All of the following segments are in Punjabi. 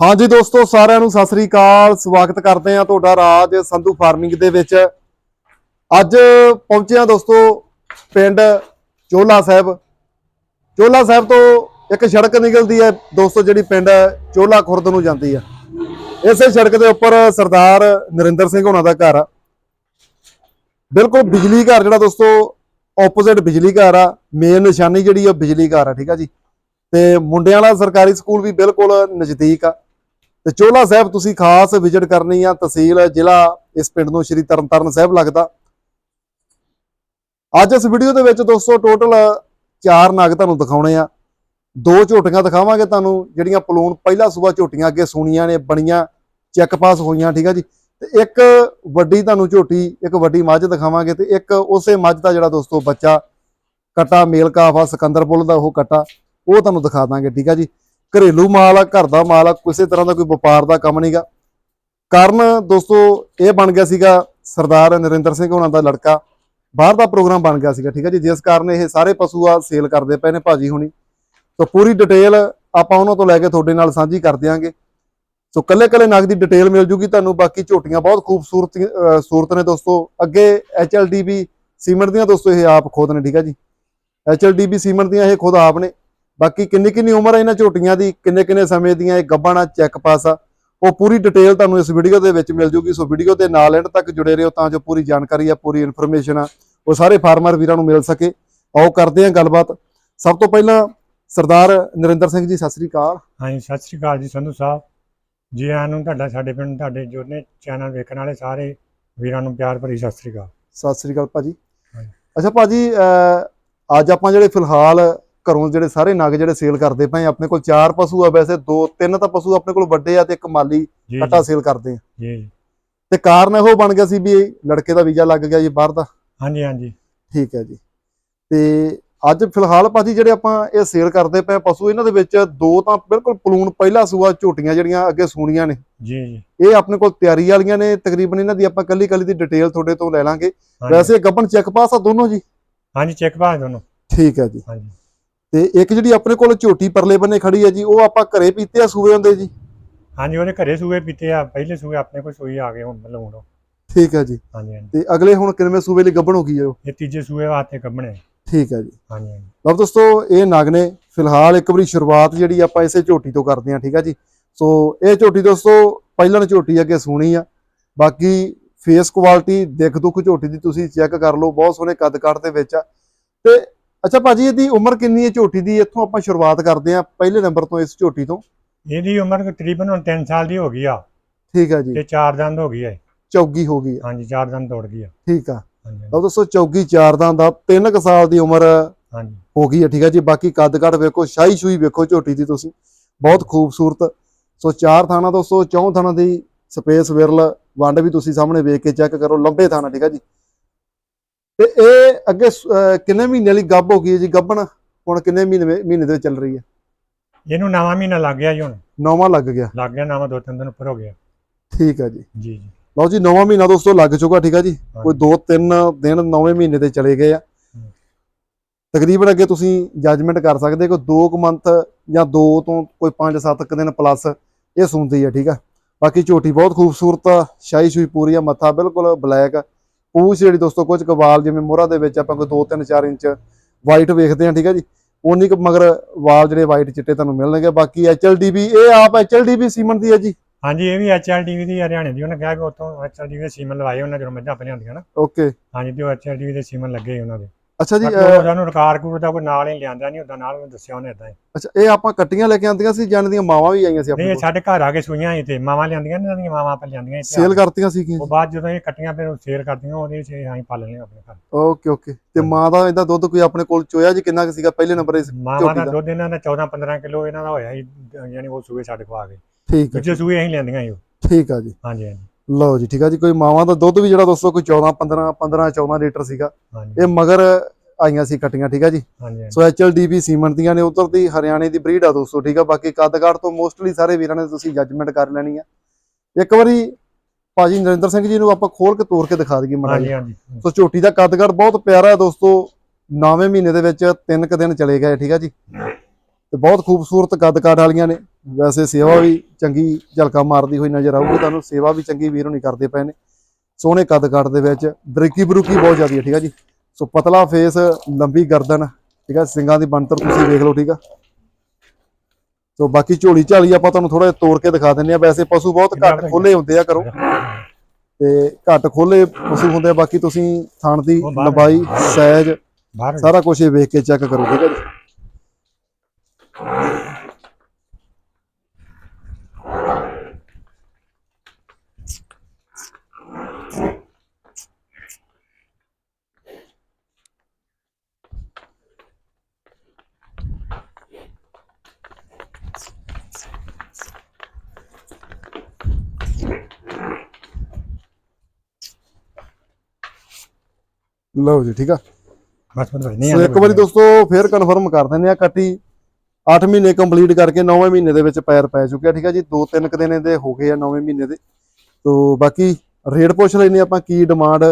ਹਾਂਜੀ ਦੋਸਤੋ, ਸਾਰਿਆਂ ਨੂੰ ਸਤਿ ਸ੍ਰੀ ਅਕਾਲ। ਸਵਾਗਤ ਕਰਦੇ ਹਾਂ ਤੁਹਾਡਾ ਰਾਜ ਸੰਧੂ ਫਾਰਮਿੰਗ ਦੇ ਵਿੱਚ। ਅੱਜ ਪਹੁੰਚੇ ਹਾਂ ਦੋਸਤੋ, ਪਿੰਡ ਚੋਲਾ ਸਾਹਿਬ। ਚੋਲਾ ਸਾਹਿਬ ਤੋਂ ਇੱਕ ਸੜਕ ਨਿਕਲਦੀ ਹੈ, ਦੋਸਤੋ, ਜਿਹੜੀ ਪਿੰਡ ਚੋਲਾ ਖੁਰਦ ਨੂੰ ਜਾਂਦੀ ਹੈ। ਇਸੇ ਸੜਕ ਦੇ ਉੱਪਰ ਸਰਦਾਰ ਨਰਿੰਦਰ ਸਿੰਘ ਹੋਣਾ ਦਾ ਘਰ ਆ। ਬਿਲਕੁਲ ਬਿਜਲੀ ਘਰ ਜਿਹੜਾ ਦੋਸਤੋ ਆਪੋਜ਼ਿਟ ਬਿਜਲੀ ਘਰ ਆ। ਮੇਨ ਨਿਸ਼ਾਨੀ ਜਿਹੜੀ ਆ ਬਿਜਲੀ ਘਰ ਆ, ਠੀਕ ਆ ਜੀ। ਤੇ ਮੁੰਡਿਆਂ ਵਾਲਾ ਸਰਕਾਰੀ ਸਕੂਲ ਵੀ ਬਿਲਕੁਲ ਨਜ਼ਦੀਕ ਆ। ਤੇ ਚੋਲਾ ਸਾਹਿਬ ਤੁਸੀਂ ਖਾਸ ਵਿਜ਼ਿਟ ਕਰਨੀ ਆ ਤਹਿਸੀਲ ਜ਼ਿਲ੍ਹਾ ਇਸ ਪਿੰਡ ਨੂੰ ਸ਼੍ਰੀ ਤਰਨਤਾਰਨ ਸਾਹਿਬ ਲੱਗਦਾ। ਅੱਜ ਇਸ ਵੀਡੀਓ ਦੇ ਵਿੱਚ ਦੋਸਤੋ ਟੋਟਲ ਚਾਰ ਨਾਗ ਤੁਹਾਨੂੰ ਦਿਖਾਉਣੇ ਆ। ਦੋ ਝੋਟੀਆਂ ਦਿਖਾਵਾਂਗੇ ਤੁਹਾਨੂੰ, ਜਿਹੜੀਆਂ ਪਲੂਨ ਪਹਿਲਾ ਸੂਬਾ ਝੋਟੀਆਂ ਅੱਗੇ ਸੂਣੀਆਂ ਨੇ, ਬਣੀਆਂ ਚੈੱਕ ਪਾਸ ਹੋਈਆਂ, ਠੀਕ ਆ ਜੀ। ਤੇ ਇੱਕ ਵੱਡੀ ਤੁਹਾਨੂੰ ਝੋਟੀ, ਇੱਕ ਵੱਡੀ ਮੱਝ ਦਿਖਾਵਾਂਗੇ ਤੇ ਇੱਕ ਉਸੇ ਮੱਝ ਦਾ ਜਿਹੜਾ ਦੋਸਤੋ ਬੱਚਾ, ਕਟਾ ਮੇਲ ਕਾਫਾ ਸਿਕੰਦਰਪੁਰ ਦਾ ਉਹ ਕਟਾ, ਉਹ ਤੁਹਾਨੂੰ ਦਿਖਾ ਦਾਂਗੇ, ਠੀਕ ਆ ਜੀ। ਘਰੇਲੂ ਮਾਲ ਆ, ਘਰ ਦਾ ਮਾਲ ਆ, ਕਿਸੇ ਤਰ੍ਹਾਂ ਦਾ ਕੋਈ ਵਪਾਰ ਦਾ ਕੰਮ ਨਹੀਂਗਾ ਕਾਰਨ ਦੋਸਤੋ, ਇਹ ਬਣ ਗਿਆ ਸੀਗਾ ਸਰਦਾਰ ਨਰਿੰਦਰ ਸਿੰਘ ਹੋਣਾ ਦਾ ਲੜਕਾ। ਬਾਹਰ ਦਾ ਪ੍ਰੋਗਰਾਮ ਬਣ ਗਿਆ ਸੀਗਾ, ਠੀਕ ਹੈ ਜੀ? ਜਿਸ ਕਾਰਨ ਇਹ ਸਾਰੇ ਪਸ਼ੂ ਆ ਸੇਲ ਕਰਦੇ ਪਏ ਨੇ ਭਾਜੀ ਹੁਣੀ। ਤਾਂ ਪੂਰੀ ਡਿਟੇਲ ਆਪਾਂ ਉਹਨਾਂ ਤੋਂ ਲੈ ਕੇ ਤੁਹਾਡੇ ਨਾਲ ਸਾਂਝੀ ਕਰ ਦਿਆਂਗੇ। ਸੋ ਕੱਲੇ ਕੱਲੇ ਨਗ ਦੀ ਡਿਟੇਲ ਮਿਲ ਜੂਗੀ ਤੁਹਾਨੂੰ, ਬਾਕੀ ਝੋਟੀਆਂ ਬਹੁਤ ਖੂਬਸੂਰਤ ਸੂਰਤ ਨੇ ਦੋਸਤੋ। ਅੱਗੇ ਐਚਐਲਡੀਬੀ ਸੀਮੈਂਟ ਦੀਆਂ ਦੋਸਤੋ, ਇਹ ਆਪ ਖੁਦ ਨੇ, ਠੀਕ ਹੈ ਜੀ? ਐਚਐਲਡੀਬੀ ਸੀਮੈਂਟ ਦੀਆਂ ਇਹ ਖੁਦ ਆਪ ਨੇ। ਬਾਕੀ ਕਿੰਨੀ ਕਿੰਨੀ ਉਮਰ ਹੈ ਇਹਨਾਂ ਝੋਟੀਆਂ ਦੀ ਕਿੰਨੇ ਕਿੰਨੇ ਸਮੇਂ ਦੀਆਂ ਇਹ ਗੱਭਣ ਆ ਚੈੱਕ ਪਾਸ ਆ ਉਹ ਪੂਰੀ ਡਿਟੇਲ ਤੁਹਾਨੂੰ ਇਸ ਵੀਡੀਓ ਦੇ ਵਿੱਚ ਮਿਲ ਜੂਗੀ। ਸੋ ਵੀਡੀਓ ਦੇ ਨਾਲ ਐਂਡ ਤੱਕ ਜੁੜੇ ਰਹੋ ਤਾਂ ਜੋ ਪੂਰੀ ਜਾਣਕਾਰੀ ਆ ਪੂਰੀ ਇਨਫੋਰਮੇਸ਼ਨ ਆ ਉਹ ਸਾਰੇ ਫਾਰਮਰ ਵੀਰਾਂ ਨੂੰ ਮਿਲ ਸਕੇ। ਆਓ ਕਰਦੇ ਹਾਂ ਗੱਲਬਾਤ। ਸਭ ਤੋਂ ਪਹਿਲਾਂ ਸਰਦਾਰ ਨਰਿੰਦਰ ਸਿੰਘ ਜੀ ਸਤਿ ਸ੍ਰੀ ਅਕਾਲ। ਹਾਂਜੀ ਸਤਿ ਸ੍ਰੀ ਅਕਾਲ ਜੀ ਸੰਧੂ ਸਾਹਿਬ। ਜੀ ਆਇਆਂ ਨੂੰ ਤੁਹਾਡਾ ਸਾਡੇ ਪਿੰਡ ਤੁਹਾਡੇ ਜੁੜਨੇ ਚੈਨਲ ਵੇਖਣ ਵਾਲੇ ਸਾਰੇ ਵੀਰਾਂ ਨੂੰ ਪਿਆਰ ਭਰੀ ਸਤਿ ਸ੍ਰੀ ਅਕਾਲ। ਸਤਿ ਸ੍ਰੀ ਅਕਾਲ ਭਾਜੀ। ਅੱਛਾ ਭਾਜੀ ਅੱਜ ਆਪਾਂ ਜਿਹੜੇ ਫਿਲਹਾਲ ਘਰੋਂ ਜਿਹੜੇ ਸਾਰੇ ਨਗ ਜਿਹੜੇ ਸੇਲ ਕਰਦੇ ਪਏ ਆਪਣੇ ਕੋਲ ਚਾਰ ਪਸ਼ੂ ਆ ਵੈਸੇ ਦੋ ਤਿੰਨ ਤਾਂ ਪਸ਼ੂ ਆਪਣੇ ਕੋਲ ਵੱਡੇ ਆ ਤੇ ਇੱਕ ਮਾਲੀ ਕਟਾ ਸੇਲ ਕਰਦੇ ਆ। ਜੀ। ਤੇ ਕਾਰਨ ਇਹੋ ਬਣ ਗਿਆ ਸੀ ਵੀ ਇਹ ਲੜਕੇ ਦਾ ਵੀਜ਼ਾ ਲੱਗ ਗਿਆ ਜੀ ਬਾਹਰ ਦਾ। ਹਾਂਜੀ ਹਾਂਜੀ। ਠੀਕ ਹੈ ਜੀ। ਤੇ ਅੱਜ ਫਿਲਹਾਲ ਭਾਜੀ ਜਿਹੜੇ ਆਪਾਂ ਇਹ ਸੇਲ ਕਰਦੇ ਪਏ ਪਸ਼ੂ ਇਹਨਾਂ ਦੇ ਵਿੱਚ ਦੋ ਤਾਂ ਬਿਲਕੁਲ ਪਲੂਨ ਪਹਿਲਾ ਸੂਆ ਝੋਟੀਆਂ ਜਿਹੜੀਆਂ ਅੱਗੇ ਸੂਣੀਆਂ ਨੇ। ਜੀ ਜੀ। ਇਹ ਆਪਣੇ ਕੋਲ ਤਿਆਰੀ ਵਾਲੀਆਂ ਨੇ ਤਕਰੀਬਨ ਇਹਨਾਂ ਦੀ ਆਪਾਂ ਕੱਲੀ ਕੱਲੀ ਦੀ ਡਿਟੇਲ ਤੁਹਾਡੇ ਤੋਂ ਲੈ ਲਾਂਗੇ। ਵੈਸੇ ਗੱਬਨ ਚੈੱਕ ਪਾਸ ਆ ਦੋਨੋਂ ਜੀ? ਹਾਂਜੀ ਚੈੱਕ ਪਾ ਦੋਨੋਂ। ਠੀਕ ਹੈ ਜੀ। ਹਾਂਜੀ। ਤੇ ਇੱਕ ਜਿਹੜੀ ਆਪਣੇ ਕੋਲ ਝੋਟੀ ਪਰਲੇ ਬੰਨੇ ਖੜੀ ਹੈ ਜੀ ਉਹ ਆਪਾਂ ਘਰੇ ਪੀਤੇ ਆ ਸੂਏ ਹੁੰਦੇ ਜੀ? ਹਾਂਜੀ ਉਹਦੇ ਘਰੇ ਸੂਏ ਪੀਤੇ ਆ ਪਹਿਲੇ ਸੂਏ ਆਪਣੇ ਕੋਲ ਸੂਈ ਆ ਗਏ ਹੁਣ ਮਤਲਬ ਹੁਣ ਠੀਕ ਹੈ ਜੀ। ਹਾਂਜੀ ਹਾਂਜੀ। ਤੇ ਅਗਲੇ ਹੁਣ ਕਿੰਨਵੇਂ ਸੂਏ ਲਈ ਗੱਬਣ ਹੋ ਗਈ ਹੈ ਉਹ? ਇਹ ਤੀਜੇ ਸੂਏ ਵਾਸਤੇ ਕੱਢਣੇ ਠੀਕ ਹੈ ਜੀ। ਹਾਂਜੀ ਹਾਂਜੀ। ਲਓ ਦੋਸਤੋ ਇਹ ਨਗ ਨੇ। ਫਿਲਹਾਲ ਇੱਕ ਵਾਰੀ ਸ਼ੁਰੂਆਤ ਜਿਹੜੀ ਆਪਾਂ ਇਸੇ ਝੋਟੀ ਤੋਂ ਕਰਦੇ ਹਾਂ ਠੀਕ ਹੈ ਜੀ? ਸੋ ਇਹ ਝੋਟੀ ਦੋਸਤੋ ਪਹਿਲਣ ਝੋਟੀ ਅੱਗੇ ਸੋਹਣੀ ਆ। ਬਾਕੀ ਫੇਸ ਕੁਆਲਿਟੀ ਦਿੱਖ ਦੁੱਖ ਝੋਟੀ ਦੀ ਤੁਸੀਂ ਚੈੱਕ ਕਰ ਲਓ ਬਹੁਤ ਸੋਹਣੇ ਕੱਦ ਕੱਟ ਦੇ ਵਿੱਚ ਆ। ਤੇ ਅੱਛਾ ਭਾਜੀ ਇਹਦੀ ਉਮਰ ਕਿੰਨੀ ਹੈ ਝੋਟੀ ਦੀ? ਇੱਥੋਂ ਆਪਾਂ ਸ਼ੁਰੂਆਤ ਕਰਦੇ ਹਾਂ ਪਹਿਲੇ ਨੰਬਰ ਤੋਂ ਇਸ ਝੋਟੀ ਤੋਂ। ਇਹਦੀ ਉਮਰ ਤਕਰੀਬਨ ਹੁਣ 3 ਸਾਲ ਦੀ ਹੋ ਗਈ ਆ। ਠੀਕ ਹੈ ਜੀ। ਤੇ ਚਾਰ ਦੰਦ ਹੋ ਗਈ ਹੈ ਚੌਗੀ ਹੋ ਗਈ ਆ, ਹਾਂਜੀ ਚਾਰ ਦੰਦ ਤੋੜ ਗਈ ਆ। ਠੀਕ ਆ। ਲਓ ਦੋਸਤੋ ਚੌਗੀ ਚਾਰ ਦਾ ਦਾ 3 ਕੁ ਸਾਲ ਦੀ ਉਮਰ ਹਾਂਜੀ। ਹੋ ਗਈ ਹੈ ਠੀਕ ਹੈ ਜੀ। ਬਾਕੀ ਕੱਦ ਕੱਟ ਵੇਖੋ ਸ਼ਾਹੀ ਸ਼ੂਈ ਵੇਖੋ ਝੋਟੀ ਦੀ ਤੁਸੀਂ। ਬਹੁਤ ਖੂਬਸੂਰਤ। ਸੋ ਚਾਰ ਥਾਣਾ ਦੋਸਤੋ ਚੌਂ ਥਾਣਾ ਦੀ ਸਪੇਸ ਵਿਰਲ। ਵੰਡ ਵੀ ਤੁਸੀਂ ਸਾਹਮਣੇ ਵੇਖ ਕੇ ਚੈੱਕ ਕਰੋ ਲੰਬੇ ਥਾਣਾ ਠੀਕ ਹੈ ਜੀ। ਤੇ ਇਹ ਅੱਗੇ ਕਿੰਨੇ ਮਹੀਨੇ ਲਈ ਗੱਭ ਹੋ ਗਈ ਹੈ ਜੀ? ਗੱਭਣ ਹੁਣ ਕਿੰਨੇ ਮਹੀਨੇ ਮਹੀਨੇ ਦੇ ਵਿੱਚ ਚੱਲ ਰਹੀ ਹੈ? ਇਹਨੂੰ ਨਵਾਂ ਮਹੀਨਾ ਲੱਗ ਗਿਆ ਜੀ ਹੁਣ। ਨੌਵਾਂ ਲੱਗ ਗਿਆ। ਲੱਗ ਗਿਆ ਨਵਾਂ ਦੋ ਤਿੰਨ ਦਿਨ ਉੱਪਰ ਹੋ ਗਿਆ। ਠੀਕ ਹੈ ਜੀ। ਜੀ ਜੀ। ਲਓ ਜੀ ਨੌਵਾਂ ਮਹੀਨਾ ਦੋਸਤੋ ਲੱਗ ਚੁੱਕਾ ਠੀਕ ਹੈ ਜੀ? ਕੋਈ 2-3 ਦਿਨ ਨੌਵੇਂ ਮਹੀਨੇ ਦੇ ਚਲੇ ਗਏ ਆ। ਤਕਰੀਬਨ ਅੱਗੇ ਤੁਸੀਂ ਜੱਜਮੈਂਟ ਕਰ ਸਕਦੇ ਕੋਈ 2 ਕੁ ਮੰਥ ਜਾਂ 2 ਤੋਂ ਕੋਈ 5-7 ਕੁ ਦਿਨ ਪਲੱਸ ਇਹ ਸੁਣਦੀ ਹੈ ਠੀਕ ਆ? ਬਾਕੀ ਝੋਟੀ ਬਹੁਤ ਖੂਬਸੂਰਤ ਆ ਸ਼ਾਹੀ ਸ਼ੂਈ ਪੂਰੀ ਆ ਮੱਥਾ ਬਿਲਕੁਲ ਬਲੈਕ ਪੂਛ ਜਿਹੜੀ ਦੋਸਤੋ ਕੁਝ ਕੁ ਵਾਲ ਜਿਵੇਂ ਮੋਹਰਾ ਦੇ ਵਿੱਚ ਆਪਾਂ ਕੋਈ 2-3-4 ਇੰਚ ਵਾਈਟ ਵੇਖਦੇ ਆ ਠੀਕ ਆ ਜੀ? ਉਨੀ ਕੁ ਮਗਰ ਵਾਲ ਜਿਹੜੇ ਵਾਈਟ ਚਿੱਟੇ ਤੁਹਾਨੂੰ ਮਿਲਣਗੇ। ਬਾਕੀ ਐਚਐਲਡੀਬੀ ਇਹ ਆਪ ਐਚਐਲਡੀਬੀ ਸੀਮਨ ਦੀ ਹੈ ਜੀ? ਹਾਂਜੀ ਇਹ ਵੀ ਐਚਐਲਟੀਵੀ ਦੀ ਹਰਿਆਣੇ ਦੀ। ਉਹਨੇ ਕਿਹਾ ਕਿ ਉੱਥੋਂ ਐਚਐਲਟੀਵੀ ਦੇ ਸੀਮਨ ਲਵਾਏ ਉਹਨਾਂ ਜਦੋਂ ਮੱਝਾਂ ਆਪਣੇ ਹੁੰਦੀਆਂ ਨਾ। ਓਕੇ। ਹਾਂਜੀ ਤੇ ਉਹ ਐਚਐਲਟੀਵੀ ਦੇ ਸੀਮਨ ਲੱਗੇ ਉਹਨਾਂ ਦੇ। ਅੱਛਾ ਜੀ ਅਹ, ਉਹ ਸਾਨੂੰ ਰਕਾਰ ਕੂਰ ਦਾ ਕੋਈ ਨਾਲ ਹੀ ਲਿਆਂਦਾ ਨਹੀਂ ਉਹਦਾ ਨਾਲ ਉਹਨੇ ਦੱਸਿਆ ਉਹਨੇ ਇਦਾਂ ਹੀ। ਅੱਛਾ ਇਹ ਆਪਾਂ ਕੱਟੀਆਂ ਲੈ ਕੇ ਆਂਦੀਆਂ ਸੀ ਜਨ ਦੀਆਂ ਮਾਵਾਂ ਵੀ ਆਈਆਂ ਸੀ ਨਹੀਂ ਆਪਣੇ ਇਹ ਕੋਲ? ਸਾਡੇ ਘਰ ਆ ਕੇ ਸੂਈਆਂ ਸੀ ਤੇ ਮਾਵਾਂ ਲਿਆਂਦੀਆਂ ਨੇ ਦੀਆਂ ਮਾਵਾਂ ਆਪਾਂ ਲਿਆਂਦੀਆਂ ਇੱਥੇ ਸੇਲ। ਕਰਤੀਆਂ ਸੀਗੀਆਂ ਉਹ ਬਾਅਦ ਜਦੋਂ ਇਹ ਕੱਟੀਆਂ ਫਿਰ ਸੇਲ ਕਰਦੀਆਂ ਉਹਦੇ ਚ ਅਸੀਂ ਪਾਲ ਲੈਣੇ ਆਪਣੇ ਘਰ। Okay okay. ਤੇ ਮਾਂ ਦਾ ਇਹਦਾ ਦੁੱਧ ਕੋਈ ਆਪਣੇ ਕੋਲ ਚੋਇਆ ਜੀ ਕਿੰਨਾ ਕੁ ਸੀਗਾ ਪਹਿਲੇ ਨੰਬਰ ਇਸ ਮਾਵਾਂ ਝੋਟੀ ਦਾ ਦਾ। ਦੁੱਧ ਇਹਨਾਂ ਦਾ 14 15 ਕਿਲੋ ਇਹਨਾਂ ਦਾ ਹੋਇਆ ਸੀ ਯਾਨੀ ਉਹ ਸੂਏ ਸਾਡੇ ਕੋਲ ਆ ਗਏ। ਠੀਕ ਹੈ ਦੂਜੇ ਸੂਏ ਅਸੀਂ ਲਿਆਂਦੀਆਂ ਸੀ ਉਹ। ਠੀਕ ਆ ਜੀ। ਹਾਂਜੀ ਹਾਂਜੀ। ਲਓ ਜੀ ਠੀਕ ਆ ਜੀ ਕੋਈ ਮਾਵਾਂ ਦਾ ਦੁੱਧ ਵੀ ਜਿਹੜਾ ਦੋਸਤੋ ਕੋਈ 14 15 15 14 ਲੀਟਰ ਸੀਗਾ। ਇਹ ਮਗਰ ਆਈਆਂ ਸੀ ਕੱਟੀਆਂ ਠੀਕ ਆ ਜੀ। ਸੋ ਐਚਐਲਡੀਬੀ ਸੀਮਨ ਦੀਆਂ ਨੇ ਉਧਰ ਦੀ ਹਰਿਆਣੇ ਦੀ ਬਰੀਡ ਆ ਦੋਸਤੋ ਠੀਕ ਆ। ਬਾਕੀ ਕੱਦਗੜ ਤੋਂ ਮੋਸਟਲੀ ਸਾਰੇ ਵੀਰਾਂ ਨੇ ਤੁਸੀਂ ਜੱਜਮੈਂਟ ਕਰ ਲੈਣੀ ਆ। ਇੱਕ ਵਾਰੀ ਭਾਜੀ ਨਰਿੰਦਰ ਸਿੰਘ ਜੀ ਨੂੰ ਆਪਾਂ ਖੋਲ ਕੇ ਤੋੜ ਕੇ ਦਿਖਾ ਦਈਏ ਮੜਾ ਸੋ ਝੋਟੀ ਦਾ ਕੱਦਗੜ ਬਹੁਤ ਪਿਆਰਾ ਹੈ ਦੋਸਤੋ 9ਵੇਂ ਮਹੀਨੇ ਦੇ ਵਿੱਚ ਤਿੰਨ ਕ ਦਿਨ ਚਲੇ ਗਏ ਠੀਕ ਆ ਜੀ। ਤੇ ਬਹੁਤ ਖੂਬਸੂਰਤ ਕੱਦ ਕਾਠ ਵਾਲੀਆਂ ਨੇ। ਵੈਸੇ ਸੇਵਾ ਵੀ ਚੰਗੀ ਝਲਕਾ ਮਾਰਦੀ ਹੋਈ ਨਜ਼ਰ ਆਊਗੀ ਤੁਹਾਨੂੰ ਸੇਵਾ ਵੀ ਚੰਗੀ ਵੀਰ ਹੁਣੀ ਕਰਦੇ ਪਏ ਨੇ। ਸੋਹਣੇ ਕੱਦ ਕਾਠ ਦੇ ਵਿੱਚ ਬਰੀਕੀ ਬਰੂਕੀ ਬਹੁਤ ਜ਼ਿਆਦੀ ਹੈ ਠੀਕ ਆ ਜੀ? ਸੋ ਪਤਲਾ ਫੇਸ ਲੰਬੀ ਗਰਦਨ ਠੀਕ ਆ? ਸਿੰਗਾਂ ਦੀ ਬਣਤਰ ਤੁਸੀਂ ਵੇਖ ਲਓ ਠੀਕ ਆ? ਸੋ ਬਾਕੀ ਝੋਲੀ ਝਾਲੀ ਆਪਾਂ ਤੁਹਾਨੂੰ ਥੋੜਾ ਤੋੜ ਕੇ ਦਿਖਾ ਦਿੰਨੇ ਆ ਵੈਸੇ ਪਸ਼ੂ ਬਹੁਤ ਘੱਟ ਖੋਲੇ ਹੁੰਦੇ ਆ ਕਰੋ ਤੇ ਘੱਟ ਖੋਲੇ ਪਸ਼ੂ ਹੁੰਦੇ ਆ ਬਾਕੀ ਤੁਸੀਂ ਥਣ ਦੀ ਲੰਬਾਈ ਸਾਈਜ਼ ਸਾਰਾ ਕੁਝ ਇਹ ਵੇਖ ਕੇ ਚੈੱਕ ਕਰੋ ਠੀਕ ਹੈ ਜੀ? ਲਓ ਜੀ ਠੀਕ ਆ ਬਸ ਬਸ ਨਹੀਂ ਸੋ ਇੱਕ ਵਾਰੀ ਦੋਸਤੋ ਫੇਰ ਕਨਫਰਮ ਕਰ ਦਿੰਦੇ ਆ ਕੱਟੀ 8 ਮਹੀਨੇ ਕੰਪਲੀਟ ਕਰਕੇ 9ਵੇਂ ਮਹੀਨੇ ਦੇ ਵਿੱਚ ਪੈਰ ਪੈ ਚੁੱਕਿਆ ਠੀਕ ਆ ਜੀ? 2-3 ਦਿਨ ਇਹਦੇ ਹੋ ਗਏ ਆ 9ਵੇਂ ਮਹੀਨੇ ਦੇ। ਤੋਂ ਬਾਕੀ ਰੇਟ ਪੁੱਛ ਲੈਨੇ ਆਪਾਂ ਕੀ ਡਿਮਾਂਡ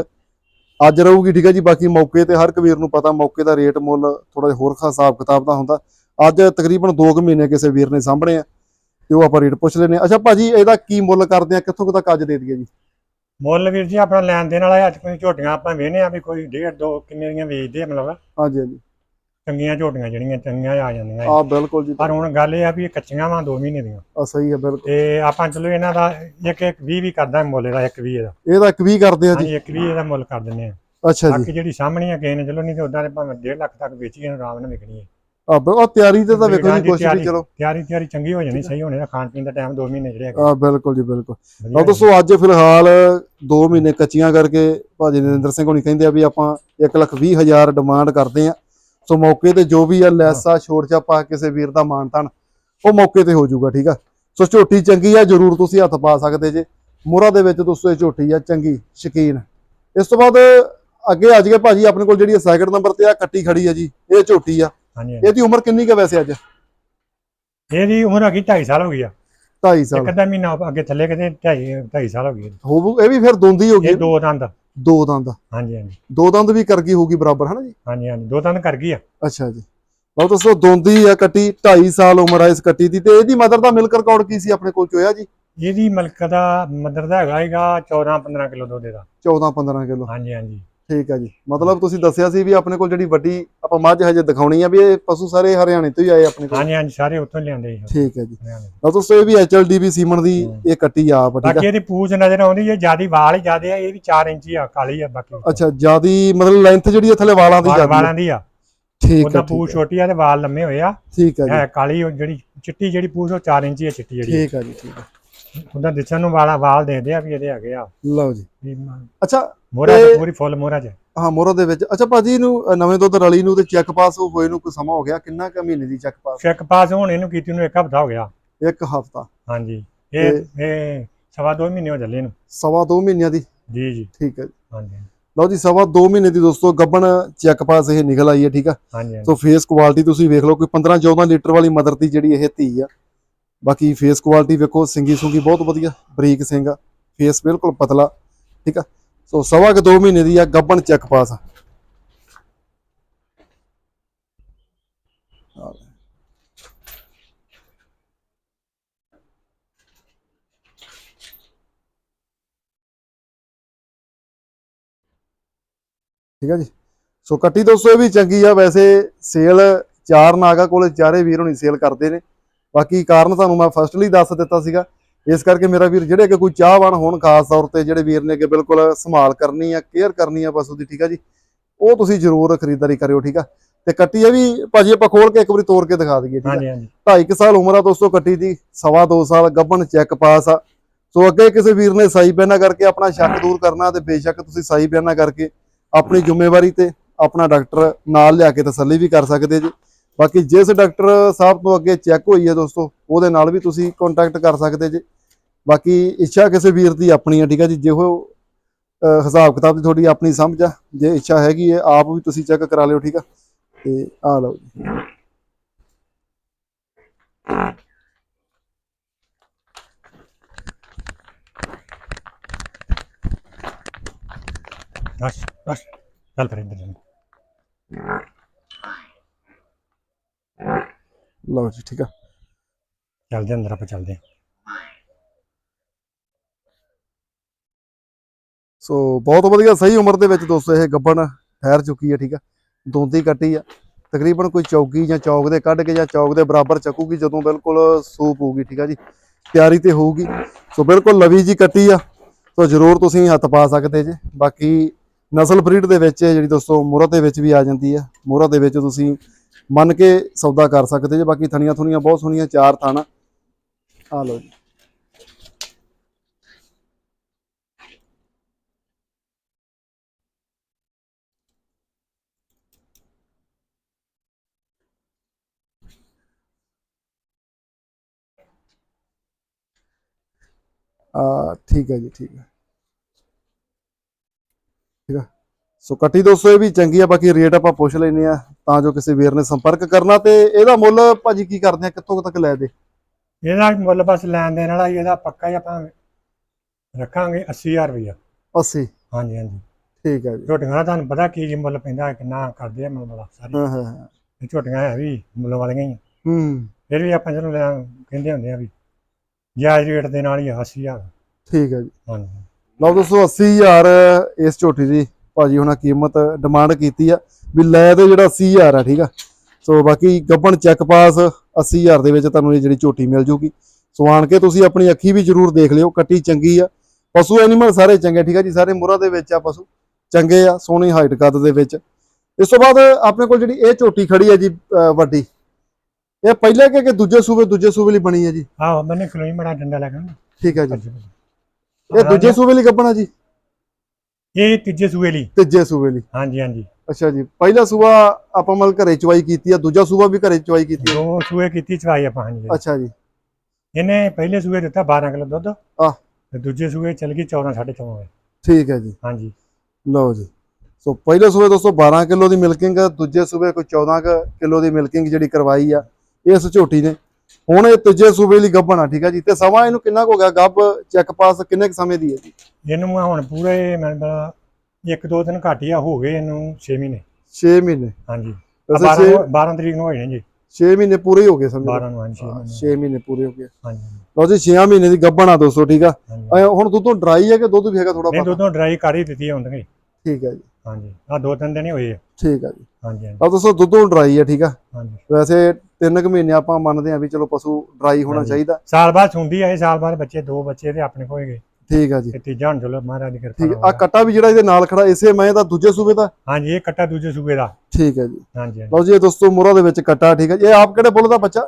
ਅੱਜ ਰਹੂਗੀ ਠੀਕ ਆ ਜੀ? ਬਾਕੀ ਮੌਕੇ ਤੇ ਹਰ ਕਬੀਰ ਨੂੰ ਪਤਾ ਮੌਕੇ ਦਾ ਰੇਟ ਮੁੱਲ ਥੋੜਾ ਜਿਹਾ ਹੋਰ ਖਾ ਹਿਸਾਬ ਕਿਤਾਬ ਦਾ ਹੁੰਦਾ। ਅੱਜ ਤਕਰੀਬਨ 2 ਕੁ ਮਹੀਨੇ ਕਿਸੇ ਵੀਰ ਨੇ ਸਾਂਭਣੇ ਆ ਤੇ ਉਹ ਆਪਾਂ ਰੇਟ ਪੁੱਛ ਲੈਨੇ ਅੱਛਾ ਭਾਜੀ ਇਹਦਾ ਕੀ ਮੁੱਲ ਕਰਦੇ ਆ? ਕਿੱਥੋਂ ਤੱਕ ਅੱਜ ਦੇ ਦਈਏ ਜੀ? ਮੁੱਲ ਵੀਰ ਜੀ ਆਪਣਾ ਲੈਣ ਦੇਣ ਵਾਲਾ ਅੱਜ ਕੋਈ ਝੋਟੀਆਂ ਆਪਾਂ ਵੇਹਨੇ ਆ ਵੀ ਕੋਈ ਡੇਢ ਦੋ ਕਿੰਨੇ ਦੀਆਂ ਵੇਚਦੇ ਆ ਮਤਲਬ। ਹਾਂਜੀ ਹਾਂਜੀ। ਚੰਗੀਆਂ ਝੋਟੀਆਂ ਜਿਹੜੀਆਂ ਚੰਗੀਆਂ ਆ ਜਾਂਦੀਆਂ ਆ ਬਿਲਕੁਲ ਜੀ। ਪਰ ਹੁਣ ਗੱਲ ਇਹ ਆ ਵੀ ਇਹ ਕੱਚੀਆਂ ਵਾਂ 2 ਮਹੀਨੇ ਦੀਆਂ। ਆ ਸਹੀ ਹੈ ਬਿਲਕੁਲ। ਤੇ ਆਪਾਂ ਚਲੋ ਇਹਨਾਂ ਦਾ ਇੱਕ ਇੱਕ 20 ਵੀ ਕਰਦਾ ਮੁੱਲ ਦਾ ਇੱਕ 20 ਇਹਦਾ। ਇਹਦਾ ਇੱਕ ਵੀ ਕਰਦੇ ਆ ਜੀ। ਇੱਕ 20 ਇਹਦਾ ਮੁੱਲ ਕਰ ਦਿੰਨੇ ਆ। ਅੱਛਾ ਜੀ। ਬਾਕੀ ਜਿਹੜੀ ਸਾਹਮਣੀ ਆ ਕਿਸੇ ਨੇ ਚਲੋ ਨਹੀਂ ਤੇ ਉਦਾਂ ਦੇ ਭਾਵੇਂ 1.5 ਲੱਖ ਤੱਕ ਵੇਚੀਏ ਆਰਾਮ ਨਾਲ ਵਿਕਣੀ ਹੈ ਆ ਉਹ ਤਿਆਰੀ ਤੇ ਤਾਂ ਵੇਖੋ ਜੀ ਕੋਸ਼ਿਸ਼ ਚਲੋ। ਤਿਆਰੀ ਤਿਆਰੀ ਚੰਗੀ ਹੋ ਜਾਣੀ ਸਹੀ ਹੋਣੇ ਦਾ ਖਾਣ ਪੀਣ ਦਾ ਟਾਈਮ 2 ਮਹੀਨੇ ਜਿਹੜੇ ਆ ਬਿਲਕੁਲ ਜੀ ਬਿਲਕੁਲ। ਲਓ ਦੋਸਤੋ ਅੱਜ ਫਿਲਹਾਲ 2 ਮਹੀਨੇ ਕੱਚੀਆਂ ਕਰਕੇ ਭਾਜੀ ਨਰਿੰਦਰ ਸਿੰਘ ਹੋਣੀ ਕਹਿੰਦੇ ਆ ਵੀ ਆਪਾਂ 1 ਲੱਖ 20 ਹਜ਼ਾਰ ਡਿਮਾਂਡ ਕਰਦੇ ਆ। ਸੋ ਮੌਕੇ ਤੇ ਜੋ ਵੀ ਆ ਲੈਸਾ ਛੋੜ ਛਾਪਾ ਕਿਸੇ ਵੀਰ ਦਾ ਮਾਨਤਾਨ ਉਹ ਮੌਕੇ ਤੇ ਹੋ ਜਾਊਗਾ ਠੀਕ ਆ? ਸੋ ਝੋਟੀ ਚੰਗੀ ਆ ਜਰੂਰ ਤੁਸੀਂ ਹੱਥ ਪਾ ਸਕਦੇ ਜੇ। ਮੋਹਰਾ ਦੇ ਵਿੱਚ ਦੋਸਤੋ ਇਹ ਝੋਟੀ ਆ ਚੰਗੀ ਸ਼ਕੀਨ। ਇਸ ਤੋਂ ਬਾਅਦ ਅੱਗੇ ਆ ਜਾਈਏ ਭਾਜੀ ਆਪਣੇ ਕੋਲ ਜਿਹੜੀ ਸੈਕਿੰਡ ਨੰਬਰ ਤੇ ਆ ਕੱਟੀ ਖੜੀ ਆ ਜੀ ਇਹ ਝੋਟੀ ਆ। ਇਹਦੀ ਉਮਰ ਕਿੰਨੀ ਕੁ ਵੈਸੇ ਅੱਜ? ਇਹਦੀ ਉਮਰ ਹੈਗੀ 2.5 ਸਾਲ ਹੋ ਗਈ ਆ। 2.5 ਇੱਕ ਸਾਲ ਅੱਧਾ ਮਹੀਨਾ ਅੱਗੇ ਥੱਲੇ ਕਿਤੇ 2.5 2.5 ਸਾਲ ਹੋ ਗਈ। ਹੋਊ ਇਹ ਵੀ ਫਿਰ ਦੋਂਦੀ ਹੋ ਇਹ ਗਈ ਦੋ ਦੰਦ। ਦੋ ਦੰਦ। ਹਾਂਜੀ ਹਾਂਜੀ। ਦੋ ਦੰਦ ਵੀ ਕਰ ਗਈ ਹੋਊਗੀ ਬਰਾਬਰ ਹਨਾ ਜੀ? ਹਾਂਜੀ ਹਾਂਜੀ ਦੋ ਦੰਦ ਕਰ ਗਈ ਆ। ਅੱਛਾ ਜੀ। ਲਓ ਦੋਸਤੋ ਦੋਂਦੀ ਆ ਕੱਟੀ 2.5 ਸਾਲ ਉਮਰ ਆ ਇਸ ਕੱਟੀ ਦੀ ਤੇ ਇਹਦੀ ਮਦਰ ਦਾ ਮਿਲਕ ਰਿਕਾਰਡ ਕੀ ਸੀ ਆਪਣੇ ਕੋਲ ਚੋਇਆ ਜੀ? ਇਹਦੀ ਮਲਕ ਦਾ ਮਦਰ ਦਾ ਹੈਗਾ ਹੈਗਾ 14 15 ਕਿਲੋ ਦੁੱਧ ਦਾ 14 15 ਕਿਲੋ। ਹਾਂਜੀ ਹਾਂਜੀ। ਠੀਕ ਆ ਜੀ। ਮਤਲਬ ਤੁਸੀਂ ਦੱਸਿਆ ਸੀ ਵੀ ਆਪਣੇ ਕੋਲ ਜਿਹੜੀ ਵੱਡੀ ਆਪਾਂ ਮੱਝ ਹਜੇ ਦਿਖਾਉਣੀ ਆ ਵੀ ਇਹ ਪਸ਼ੂ ਸਾਰੇ ਹਰਿਆਣੇ ਤੋਂ ਹੀ ਆਏ ਆਪਣੇ ਕੋਲ। ਹਾਂਜੀ ਹਾਂਜੀ ਸਾਰੇ ਉੱਥੋਂ ਲਿਆਂਦੇ ਸੀ ਠੀਕ ਹੈ ਜੀ। ਹਰਿਆਣੇ ਤੋਂ। ਦੋਸਤੋ ਇਹ ਵੀ ਐਚਐਲਡੀਬੀ ਸੀਮਨ ਦੀ ਇਹ ਕੱਟੀ ਆ ਆ। ਬਾਕੀ ਇਹਦੀ ਪੂਛ ਨਜ਼ਰ ਆਉਂਦੀ ਹੈ ਜਿਆਦੀ ਵਾਲ ਹੀ ਜਿਆਦੇ ਆ ਇਹ ਵੀ 4 ਇੰਚੀ ਆ ਕਾਲੀ ਆ ਬਾਕੀ। ਅੱਛਾ ਜਿਆਦੀ ਮਤਲਬ ਲੈਂਥ ਜਿਹੜੀ ਇਹ ਥੱਲੇ ਵਾਲਾਂ ਦੀ ਜਾਂਦੀ ਵਾਲਾਂ ਆ। ਦੀ ਆ। ਠੀਕ ਉਹਦਾ ਆ ਪੂਛ ਆ। ਛੋਟੀ ਆ ਤੇ ਵਾਲ ਲੰਮੇ ਹੋਏ ਆ। ਠੀਕ ਆ ਜੀ। ਹੈ ਕਾਲੀ ਜਿਹੜੀ ਚਿੱਟੀ ਜਿਹੜੀ ਪੂਛ ਉਹ 4 ਇੰਚੀ ਆ ਚਿੱਟੀ ਜਿਹੜੀ। ਠੀਕ ਆ ਜੀ ਠੀਕ ਆ। ਉਹਦਾ ਦਿਸਣ ਨੂੰ ਵਾਲਾ ਵਾਲ ਦੇਖਦੇ ਆ ਵੀ ਇਹਦੇ ਹੈਗੇ ਆ। ਲਓ ਜੀ। ਅੱਛਾ ਮੋਹਰਾ ਤੇ- ਪੂਰੀ ਫੁੱਲ ਮੋਹਰਾ ਚ। ਹਾਂ ਮੋਹਰਾ ਦੇ ਵਿੱਚ। ਅੱਛਾ ਭਾਜੀ ਇਹਨੂੰ ਅ, ਨਵੇਂ ਦੁੱਧ ਰਲੀ ਨੂੰ ਤੇ ਚੈੱਕ ਪਾਸ ਹੋਏ ਨੂੰ ਕੋਈ ਸਮਾਂ ਹੋ ਗਿਆ? ਕਿੰਨਾ ਕੁ ਮਹੀਨੇ ਦੀ ਚੈੱਕ ਪਾਸ ਚੈੱਕ ਪਾਸ ਹੁਣ ਇਹਨੂੰ ਕੀਤੀ ਨੂੰ ਇੱਕ ਹਫ਼ਤਾ ਹੋ ਗਿਆ। ਇੱਕ ਹਫਤਾ। ਹਾਂਜੀ। ਇਹ ਇਹ ਸਵਾ ਦੋ ਮਹੀਨੇ ਹੋ ਚੱਲੇ ਨੂੰ ਸਵਾ ਦੋ ਮਹੀਨਿਆਂ ਦੀ? ਜੀ ਜੀ। ਠੀਕ ਹੈ ਜੀ। ਹਾਂਜੀ। ਲਓ ਜੀ ਸਵਾ ਦੋ ਮਹੀਨੇ ਦੀ ਦੋਸਤੋ ਗੱਬਣ ਚੈੱਕ ਪਾਸ ਇਹ ਨਿਕਲ ਆਈ ਹੈ ਠੀਕ ਆ? ਹਾਂਜੀ ਹਾਂਜੀ। ਸੋ ਫੇਸ ਕੁਆਲਿਟੀ ਤੁਸੀਂ ਵੇਖ ਲਓ ਕੋਈ 15 14 ਲੀਟਰ ਵਾਲੀ ਮਦਰ ਦੀ ਜਿਹੜੀ ਇਹ ਧੀ ਆ ਬਾਕੀ ਫੇਸ ਕੁਆਲਿਟੀ ਵੇਖੋ, ਸਿੰਗੀ ਸੁੰਗੀ ਬਹੁਤ ਵਧੀਆ, ਬਰੀਕ ਸਿੰਘ ਆ ਫੇਸ ਬਿਲਕੁਲ ਪਤਲਾ, ਠੀਕ ਆ? ਸੋ ਸਵਾ ਕੁ ਦੋ ਮਹੀਨੇ ਦੀ ਆ ਗੱਬਣ ਚੈੱਕ ਪਾਸ ਆ। ਠੀਕ ਆ ਜੀ? ਸੋ ਕੱਟੀ ਦੋਸਤੋ, ਇਹ ਵੀ ਚੰਗੀ ਆ। ਵੈਸੇ ਸੇਲ ਚਾਰ ਨਾਗਾ ਕੋਲੇ ਚਾਰੇ ਵੀਰ ਹੁਣੀ ਸੇਲ ਕਰਦੇ ਨੇ। ਬਾਕੀ ਕਾਰਨ ਤੁਹਾਨੂੰ ਮੈਂ ਫਸਟਲੀ ਦੱਸ ਦਿੱਤਾ ਸੀਗਾ। ਇਸ ਕਰਕੇ ਮੇਰਾ ਵੀਰ ਜਿਹੜੇ ਕਿ ਕੋਈ ਚਾਹਵਾਨ ਹੋਣ ਖਾਸ ਤੌਰ ਤੇ ਜਿਹੜੇ ਵੀਰ ਨੇ ਅੱਗੇ ਬਿਲਕੁਲ ਸੰਭਾਲ ਕਰਨੀ ਆ ਕੇਅਰ ਕਰਨੀ ਆ ਪਸ਼ੂ ਦੀ ਠੀਕ ਆ ਜੀ ਉਹ ਤੁਸੀਂ ਜ਼ਰੂਰ ਖਰੀਦਦਾਰੀ ਕਰਿਓ ਠੀਕ ਆ। ਤੇ ਕੱਟੀ ਇਹ ਵੀ ਭਾਜੀ ਆਪਾਂ ਖੋਲ ਕੇ ਇੱਕ ਵਾਰੀ ਤੋੜ ਕੇ ਦਿਖਾ ਦਈਏ ਠੀਕ ਆ। ਹਾਂਜੀ ਹਾਂਜੀ। ਢਾਈ ਕੁ ਸਾਲ ਉਮਰ ਆ ਦੋਸਤੋ ਕੱਟੀ ਦੀ ਸਵਾ ਦੋ ਸਾਲ ਗੱਭਣ ਚੈੱਕ ਪਾਸ ਆ। ਸੋ ਅੱਗੇ ਕਿਸੇ ਵੀਰ ਨੇ ਸਾਈ ਬਿਆਨਾ ਕਰਕੇ ਆਪਣਾ ਸ਼ੱਕ ਦੂਰ ਕਰਨਾ ਤੇ ਬੇਸ਼ੱਕ ਤੁਸੀਂ ਸਾਈ ਬਿਆਨਾ ਕਰਕੇ ਆਪਣੀ ਜ਼ਿੰਮੇਵਾਰੀ ਤੇ ਆਪਣਾ ਡਾਕਟਰ ਨਾਲ ਲਿਆ ਕੇ ਤਸੱਲੀ ਵੀ ਕਰ ਸਕਦੇ ਜੀ। ਬਾਕੀ ਜਿਸ ਡਾਕਟਰ ਸਾਹਿਬ ਤੋਂ ਅੱਗੇ ਚੈੱਕ ਹੋਈ ਹੈ ਦੋਸਤੋ ਉਹਦੇ ਨਾਲ ਵੀ ਤੁਸੀਂ ਕੰਟੈਕਟ ਕਰ ਸਕਦੇ ਜੇ। ਬਾਕੀ ਇੱਛਾ ਕਿਸੇ ਵੀਰ ਦੀ ਆਪਣੀ ਆ ਠੀਕ ਆ ਜੀ? ਜਿਹੋ ਅਹ, ਹਿਸਾਬ ਕਿਤਾਬ ਦੀ ਤੁਹਾਡੀ ਆਪਣੀ ਸਮਝ ਆ। ਜੇ ਇੱਛਾ ਹੈਗੀ ਹੈ ਆਪ ਵੀ ਤੁਸੀਂ ਚੈੱਕ ਕਰਾ ਲਿਓ ਠੀਕ ਆ? ਤੇ ਆ ਲਓ ਜੀ। ਬਸ ਬਸ। ਚੱਲ ਫਿਰ ਇੱਧਰ ਚੱਲ। ਲਓ ਜੀ ਠੀਕ ਆ। ਚੱਲਦੇ ਅੰਦਰ ਆਪਾਂ ਚੱਲਦੇ ਹਾਂ। ਸੋ ਬਹੁਤ ਵਧੀਆ ਸਹੀ ਉਮਰ ਦੇ ਵਿੱਚ ਦੋਸਤੋ ਇਹ ਗੱਬਣ ਠਹਿਰ ਚੁੱਕੀ ਹੈ ਠੀਕ ਆ। ਦੋਂਦੀ ਕੱਟੀ ਆ। ਤਕਰੀਬਨ ਕੋਈ ਚੌਕੀ ਜਾਂ ਚੌਕ ਦੇ ਕੱਢ ਕੇ ਜਾਂ ਚੌਕ ਦੇ ਬਰਾਬਰ ਚੱਕੂਗੀ ਜਦੋਂ ਬਿਲਕੁਲ ਸੂਪ ਹੋਊਗੀ ਠੀਕ ਆ ਜੀ। ਤਿਆਰੀ ਤੇ ਹੋਊਗੀ। ਸੋ ਬਿਲਕੁਲ ਲਵੀ ਜੀ ਕੱਟੀ ਆ। ਸੋ ਜ਼ਰੂਰ ਤੁਸੀਂ ਹੱਥ ਪਾ ਸਕਦੇ ਜੇ। ਬਾਕੀ ਨਸਲ ਬਰੀਡ ਦੇ ਵਿੱਚ ਜਿਹੜੀ ਦੋਸਤੋ ਮੋਹਰਾ ਦੇ ਵਿੱਚ ਵੀ ਆ ਜਾਂਦੀ ਆ। ਮੋਹਰਾ ਦੇ ਵਿੱਚ ਤੁਸੀਂ ਮੰਨ ਕੇ ਸੌਦਾ ਕਰ ਸਕਦੇ ਜੇ, ਬਾਕੀ ਥਣੀਆਂ ਥੁਣੀਆਂ ਬਹੁਤ ਸੋਹਣੀਆਂ ਚਾਰ ਥਾਣਾ। ਆ ਲਓ ਜੀ। ਆ ਠੀਕ ਹੈ ਜੀ, ਠੀਕ ਹੈ। ਠੀਕ ਆ। ਸੋ ਕੱਟੀ ਦੋਸਤੋ ਇਹ ਵੀ ਚੰਗੀ ਆ ਬਾਕੀ ਰੇਟ ਆਪਾਂ ਪੁੱਛ ਲੈਨੇ ਆ ਤਾਂ ਜੋ ਕਿਸੇ ਵੀਰ ਨੇ ਸੰਪਰਕ ਕਰਨਾ ਤੇ ਇਹਦਾ ਮੁੱਲ ਭਾਜੀ ਕੀ ਕਰਦੇ ਆ ਕਿੱਥੋਂ ਤੱਕ ਲੈ ਦੇ? ਇਹਦਾ ਮੁੱਲ ਬਸ ਲੈਣ ਦੇਣ ਵਾਲਾ ਹੀ ਇਹਦਾ ਪੱਕਾ ਹੀ ਆਪਾਂ ਰੱਖਾਂਗੇ 80000 ਰੁਪਇਆ 80 ਹਾਂਜੀ ਹਾਂਜੀ। ਠੀਕ ਹੈ ਜੀ। ਝੋਟੀਆਂ ਦਾ ਤੁਹਾਨੂੰ ਪਤਾ ਕੀ ਮੁੱਲ ਪੈਂਦਾ ਕਿੰਨਾ ਕਰਦੇ ਆ ਮੁੱਲ ਵਾਲਾ ਸਾਰੇ। ਹਾਂ ਹਾਂ। ਇਹ ਝੋਟੀਆਂ ਹੈ ਵੀ ਮੁੱਲ ਵਾਲੀਆਂ ਹੀ। ਹੂੰ। ਫਿਰ ਵੀ ਆਪਾਂ ਜਦੋਂ ਲੈ ਕਹਿੰਦੇ ਹੁੰਦੇ ਆ ਵੀ ਜਾਇਜ਼ ਰੇਟ ਦੇ ਨਾਲ ਹੀ ਆ 80000 ਠੀਕ ਹੈ ਜੀ। ਹਾਂਜੀ। ਲਓ ਦੋਸਤੋ 80000 ਇਸ ਝੋਟੀ ਦੀ ਭਾਜੀ ਹੁਣਾਂ ਕੀਮਤ ਡਿਮਾਂਡ ਕੀਤੀ ਆ ਵੀ ਲੈ ਤੇ ਜਿਹੜਾ 80000 ਆ ਠੀਕ ਆ? ਸੋ ਬਾਕੀ ਗੱਬਣ ਚੈੱਕ ਪਾਸ 80000 ਦੇ ਵਿੱਚ ਤੁਹਾਨੂੰ ਇਹ ਜਿਹੜੀ ਝੋਟੀ ਮਿਲ ਜੂਗੀ। ਸੋ ਆਣ ਕੇ ਤੁਸੀਂ ਆਪਣੀ ਅੱਖੀ ਵੀ ਜ਼ਰੂਰ ਦੇਖ ਲਿਓ ਕੱਟੀ ਚੰਗੀ ਆ। ਪਸ਼ੂ ਐਨੀਮਲ ਸਾਰੇ ਚੰਗੇ ਠੀਕ ਆ ਜੀ? ਸਾਰੇ ਮੁਰਾ ਦੇ ਵਿੱਚ ਆ ਪਸ਼ੂ ਚੰਗੇ ਆ ਸੋਹਣੀ ਹਾਈਟ ਕੱਦ ਦੇ ਵਿੱਚ। ਇਸ ਤੋਂ ਬਾਅਦ ਆਪਣੇ ਕੋਲ ਜਿਹੜੀ ਇਹ ਝੋਟੀ ਖੜੀ ਆ ਜੀ ਵੱਡੀ ਇਹ ਪਹਿਲੇ ਕਿ ਕਿ ਦੂਜੇ ਸੂਬੇ ਦੂਜੇ ਸੂਬੇ ਲਈ ਬਣੀ ਆ ਜੀ? ਆਹੋ ਮੈਨੇ ਹੀ ਬੜਾ ਡੰਡਾ ਲੱਗਾ ਨਾ। ਠੀਕ ਆ ਜੀ। ਇਹ ਦੂਜੇ ਸੂਬੇ ਲਈ ਗੱਬਣਾ ਜੀ? ਇਹ ਤੀਜੇ ਸੂਏ ਲਈ। ਤੀਜੇ ਸੂਬੇ ਲਈ। ਹਾਂਜੀ ਹਾਂਜੀ। ਅੱਛਾ ਜੀ ਪਹਿਲਾ ਸੂਬਾ ਆਪਾਂ ਮਲ ਘਰੇ ਚਵਾਈ ਕੀਤੀ ਆ ਦੂਜਾ ਸੂਬਾ ਵੀ ਘਰੇ ਚਵਾਈ ਕੀਤੀ ਆ? ਦੋ ਸੂਏ ਕੀਤੀ ਚਵਾਈ ਆਪਾਂ ਹਾਂਜੀ ਅੱਛਾ ਜੀ। ਇਹਨੇ ਪਹਿਲੇ ਸੂਏ ਦਿੱਤਾ 12 ਕਿਲੋ ਦੁੱਧ ਆਹ। ਤੇ ਦੂਜੇ ਸੂਏ ਚਲ ਗਈ 14 14.5 ਵਜੇ ਠੀਕ ਹੈ ਜੀ। ਹਾਂਜੀ। ਲਓ ਜੀ। ਸੋ ਪਹਿਲੇ ਸੂਬੇ ਦੋਸਤੋ 12 ਕਿਲੋ ਦੀ ਮਿਲਕਿੰਗ ਦੂਜੇ ਸੂਬੇ ਕੋਈ 14 ਕੁ ਕਿਲੋ ਦੀ ਮਿਲਕਿੰਗ ਜਿਹੜੀ ਕਰਵਾਈ ਆ ਇਸ ਝੋਟੀ ਨੇ। ਹੁਣ ਇਹ ਤੀਜੇ ਸੂਬੇ ਲਈ ਗੱਭਣ ਆ ਠੀਕ ਆ ਜੀ? ਤੇ ਸਮਾਂ ਇਹਨੂੰ ਕਿੰਨਾ ਕੁ ਹੋ ਗਿਆ? ਗੱਭ ਚੈੱਕ ਪਾਸ ਕਿੰਨੇ ਕੁ ਸਮੇਂ ਦੀ ਹੈ ਜੀ? ਇਹਨੂੰ ਹੁਣ ਪੂਰੇ ਮੈਨੂੰ ਪਤਾ ਇੱਕ ਦੋ ਦਿਨ ਘੱਟ ਹੀ ਆ ਹੋ ਗਏ ਇਹਨੂੰ 6 ਮਹੀਨੇ। 6 ਮਹੀਨੇ। ਹਾਂਜੀ। ਵੈਸੇ 12 ਛੇ- ਨੂੰ- 12 ਤਰੀਕ ਨੂੰ ਹੋਏ ਨੇ ਜੀ। 6 ਮਹੀਨੇ ਪੂਰੇ ਹੀ ਹੋ ਗਏ ਸਮਝੋ 12 ਨੂੰ ਹਾਂਜੀ 6 ਮਹੀਨੇ। 6 ਮਹੀਨੇ ਪੂਰੇ ਹੋ ਗਏ। ਹਾਂਜੀ। ਲਓ ਜੀ 6 ਮਹੀਨੇ ਦੀ ਗੱਭਣ ਆ ਦੋਸਤੋ ਠੀਕ ਆ? ਹਾਂਜੀ। ਐਂ ਹੁਣ ਦੁੱਧੋਂ ਡਰਾਈ ਹੈ ਕਿ ਦੁੱਧ ਵੀ ਹੈਗਾ ਥੋੜਾ ਨਹੀਂ ਬਹੁਤਾ? ਦੁੱਧੋਂ ਡਰਾਈ ਕਰ ਹੀ ਦਿੱਤੀ ਹੁੰਦਗੇ ਠੀਕ ਹੈ ਜੀ। ਹਾਂਜੀ। ਆ ਦੋ ਤਿੰਨ ਦਿਨ ਹੀ ਹੋਏ ਆ। ਠੀਕ ਆ ਜੀ। ਹਾਂਜੀ ਆ ਦੱਸੋ ਦੁੱਧੋਂ ਡਰਾਈ ਆ ਠੀਕ ਆ? ਹਾਂਜੀ। ਵੈਸੇ ਤਿੰਨ ਕੁ ਮਹੀਨੇ ਆਪਾਂ ਮੰਨਦੇ ਆ ਵੀ ਚਲੋ ਪਸ਼ੂ ਡਰਾਈ ਹੋਣਾ ਚਾਹੀਦਾ। ਸਾਲ ਬਾਅਦ ਸੁੰਦੀ ਆ ਇਹ ਸਾਲ ਬਾਅਦ ਬੱਚੇ ਦੋ ਬੱਚੇ ਤੇ ਆਪਣੇ ਕੋਲ ਹੀ ਗਏ। ਠੀਕ ਆ ਜੀ। ਤੇ ਤੀਜਾ ਹੁਣ ਚਲੋ ਮਹਾਰਾਜ ਦੀ ਕਿਰਪਾ ਠੀਕ ਆ। ਕੱਟਾ ਵੀ ਜਿਹੜਾ ਇਹਦੇ ਨਾਲ ਖੜਾ ਇਸੇ ਮੈਂ ਦਾ ਦੂਜੇ ਸੂਬੇ ਦਾ? ਹਾਂਜੀ ਇਹ ਕੱਟਾ ਦੂਜੇ ਸੂਬੇ ਦਾ। ਠੀਕ ਆ ਜੀ। ਹਾਂਜੀ ਲਓ ਜੀ ਇਹ ਦੋਸਤੋ ਮੋਰਾ ਦੇ ਵਿੱਚ ਕੱਟਾ ਠੀਕ ਆ ਇਹ ਆਪ ਕਿਹੜੇ ਬੁੱਲ ਦਾ ਬੱਚਾ?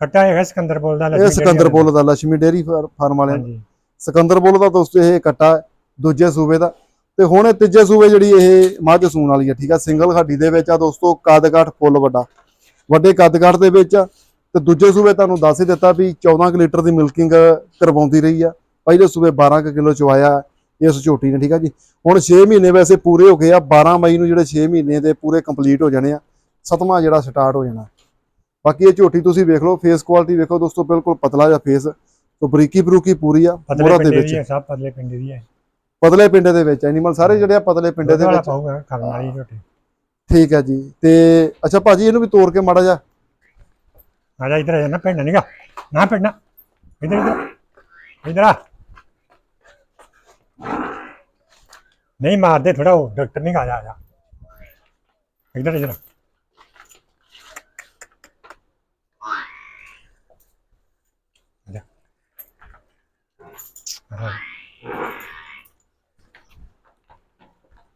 ਕੱਟਾ ਹੈਗਾ ਸਿਕੰਦਰ ਬੋਲ ਦਾ ਇਹ ਸਿਕੰਦਰ ਬੁੱਲ ਦਾ। ਲక్ష్ਮੀ ਡੇਰੀ ਫਾਰਮ ਵਾਲੇ ਦਾ। ਹਾਂਜੀ। ਸਿਕੰਦਰ ਬੁੱਲ ਦਾ ਦੋਸਤੋ ਇਹ ਕੱਟਾ ਦੂਜੇ ਸੂਬੇ ਦਾ। ਤੇ ਹੁਣ ਇਹ ਤੀਜੇ ਸੂਬੇ ਜਿਹੜੀ ਇਹ ਮੱਝ ਸੂਣ ਵਾਲੀ ਹੈ ਠੀਕ ਆ? ਸਿੰਗਲ ਹੱਡੀ ਦੇ ਵਿੱਚ ਆ ਦੋਸਤੋ ਕੱਦ-ਕਾਠ ਫੁੱਲ ਵੱਡਾ। ਵੱਡੇ ਕੱਦ-ਕਾਠ ਦੇ ਵਿੱਚ ਤੇ ਦੂਜੇ ਸੂਬੇ ਤੁਹਾਨੂੰ ਦੱਸ ਹੀ ਦਿੱਤਾ ਵੀ 14 ਕੁ ਲੀਟਰ ਦੀ ਮਿਲਕਿੰਗ ਕਰਵਾਉਂਦੀ ਰਹੀ ਆ। ਪਹਿਲੇ ਸੂਬੇ 12 ਕੁ ਕਿਲੋ ਚਵਾਇਆ ਇਸ ਝੋਟੀ ਨੇ ਠੀਕ ਆ ਜੀ? ਹੁਣ 6 ਮਹੀਨੇ ਵੈਸੇ ਪੂਰੇ ਹੋ ਗਏ ਆ 12 ਮਈ ਨੂੰ ਜਿਹੜੇ 6 ਮਹੀਨੇ ਦੇ ਪੂਰੇ ਕੰਪਲੀਟ ਹੋ ਜਾਣੇ ਆ ਸਤਵਾਂ ਜਿਹੜਾ ਸਟਾਰਟ ਹੋ ਜਾਣਾ। ਬਾਕੀ ਇਹ ਝੋਟੀ ਤੁਸੀਂ ਵੇਖ ਲਓ ਫੇਸ ਕੁਆਲਿਟੀ ਵੇਖੋ ਦੋਸਤੋ ਬਿਲਕੁਲ ਪਤਲਾ ਜਿਹਾ ਫੇਸ ਤੋਂ ਬਰੀਕੀ ਬਰੂਕੀ ਪੂਰੀ ਆ ਮੋਹਰਾ ਦੇ ਵਿੱਚ। ਸਭ ਪਤਲੇ ਪਿੰਡੇ ਦੀ ਹੈ ਪਤਲੇ ਪਿੰਡੇ ਦੇ ਵਿੱਚ ਐਨੀਮਲ ਸਾਰੇ ਜਿਹੜੇ ਆ ਪਤਲੇ ਪਿੰਡੇ ਦੇ ਵਿੱਚ। ਪਾਊਗਾ ਕਰਨ ਵਾਲੀ ਝੋਟੀ ਠੀਕ ਹੈ ਜੀ। ਤੇ ਅੱਛਾ ਭਾਜੀ ਇਹਨੂੰ ਵੀ ਤੋੜ ਕੇ ਮਾੜਾ ਜਾ ਆ ਜਾ ਇਧਰ ਆ ਜਾ ਨਾ ਪਿੰਡ ਨਹੀਂਗਾ ਨਾ ਪਿੰਡ ਇਧਰ ਇਧਰ। ਇਧਰ ਆ। ਨਹੀਂ ਮਾਰਦੇ ਥੋੜਾ ਉਹ ਡਾਕਟਰ ਨਹੀਂ ਆ ਜਾ ਆ ਜਾ। ਇਧਰ ਇਧਰ। ਆ ਜਾ।